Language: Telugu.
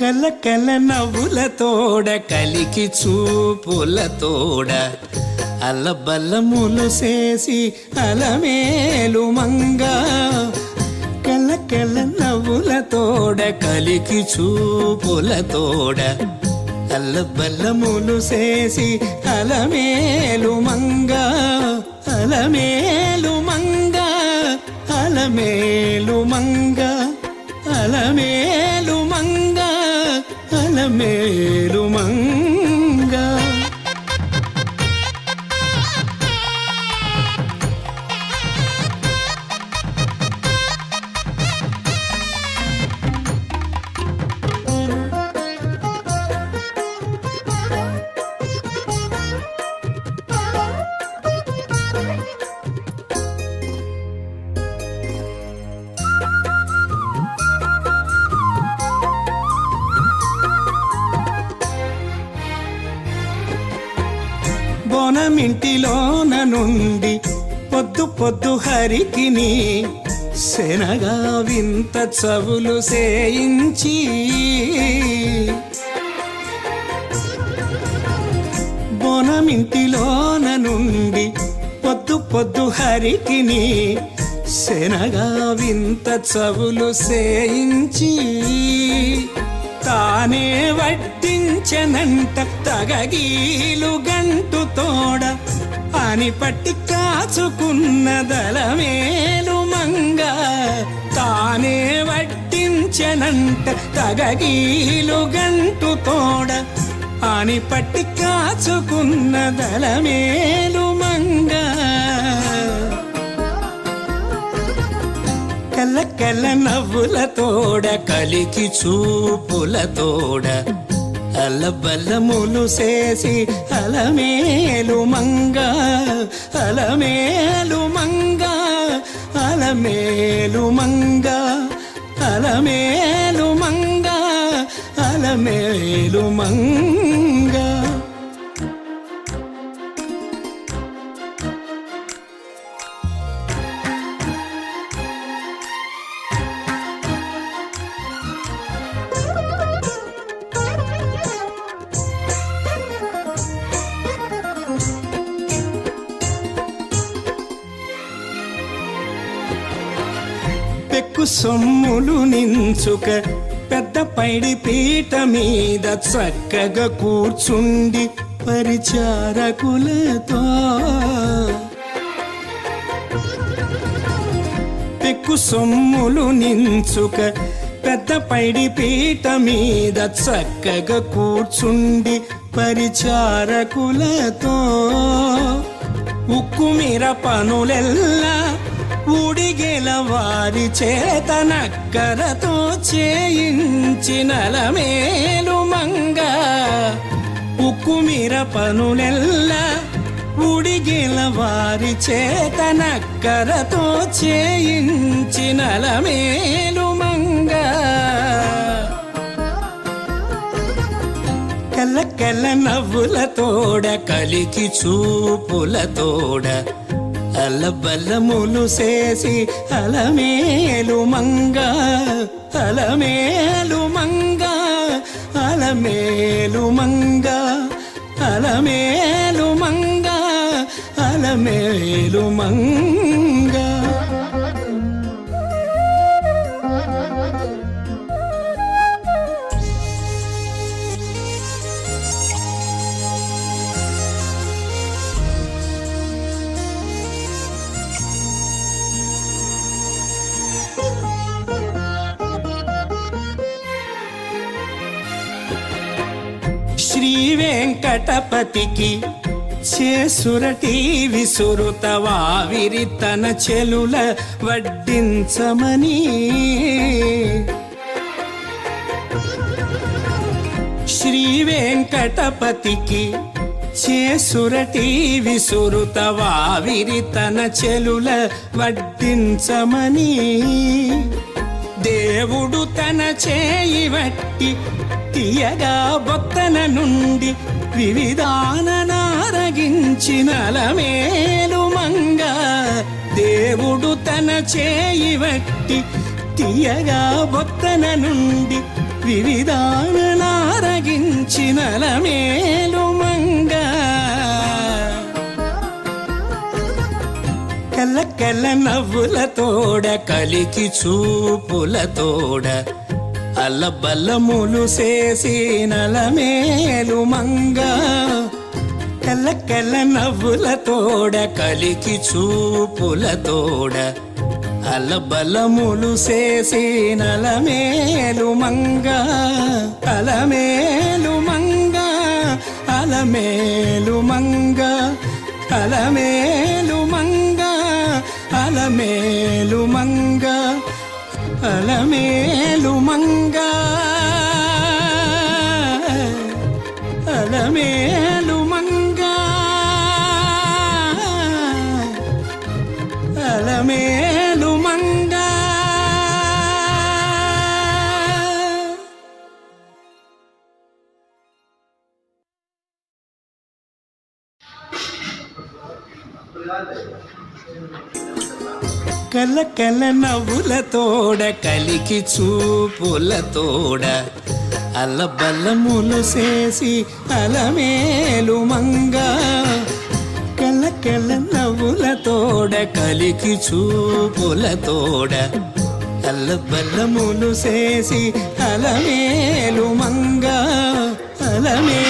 కల కల నవ్వుల తోడ కలికి చూపుల తోడ. అల్లబల్లములు చేసి అలమేలు మంగ. కల కల నవ్వుల తోడ కలికి చూపుల తోడ. అల్లబల్లములు చేసి అలమేలు మంగ. అలమేలు మంగ. అలమేలు మంగ. అలమేలు మంగ. అలమేలు బోనమింటిలోన నుండి పొద్దు పొద్దు హరికిని శనగా వింత చవులు సేయించి బోనమింటిలోన నుండి పొద్దు పొద్దు హరికిని శనగా వింత చవులు సేయించి తానే వడ్డించనంట తగగీలు గంటు తోడ. అని పట్టి కాచుకున్న దళమేలు మంగ. తానే వడ్డించనంట తగగీలు గంటు తోడ. అని పట్టి కాచుకున్న దళమే కల్ల నవ్వుల తోడ కలికి చూపుల తోడ. అల్లబల్లములు చేసి అలమేలు మంగ అలమేలు మంగ అలమేలు మంగ అలమేలు మంగ అలమేలు మంగ. పెక్కు సొమ్ములు నించుక పెద్ద పైడి పీట మీద చక్కగా కూర్చుండి పరిచారకులతో. పెక్కు సొమ్ములు నించుక పెద్ద పైడి పీట మీద చక్కగా కూర్చుండి పరిచారకులతో. ఉక్కు మీర పనులెల్లా ఊడిగెల వారి చేతనక్కరతో చేయించిన మేలు మంగ. ఉక్కుమిర పనులెల్ల పనులెల్లా ఉడిగిల వారి చేతనక్కరతో చేయించిన మేలు మంగ. కల్ల కల్ల నవ్వుల తోడ కలికి చూపుల తోడ అలబలములు చేసి అలమేలు మంగ అలమేలు మంగ అలమేలు మంగ అలమేలు మంగ అలమేలు మంగ. వెంకటపతికి చేసురటి విసురుత వావిరి తన చెలుల వడ్డించమని. శ్రీ వెంకటపతికి చేసురటి విసురుత వావిరి తన చెలుల వడ్డించమని. దేవుడు తన చేయి వట్టి తీయగా బొత్తన నుండి వివిధాన నారగించిన మేలు మంగ. దేవుడు తన చేయి వట్టి తీయగా బొత్తన నుండి వివిధాన నరగించిన మేలు కల్ల కల్ల నవ్వుల తోడ కలికి చూపుల తోడ. అల్లబల్లములు చేసి నలమేలు మంగ. కల్ల కల్ల నవ్వుల తోడ కలికి చూపుల తోడ. అల్లబల్లములు చేసి నలమేలు మంగ. అలమేలు మంగ అలమేలు మంగ. అలమేలు అలమేలు మంగ అలమేలు మంగ అలమేలు మంగ అలమేలు మంగ కల కల నవ్వుల తోడ కలికి చూపుల తోడ అల్లబల్లములు చేసి అలమేలు మంగ కల కల నవ్వుల తోడ కలికి చూపుల తోడ అల్లబల్లములు చేసి అలమేలు మంగ అలమే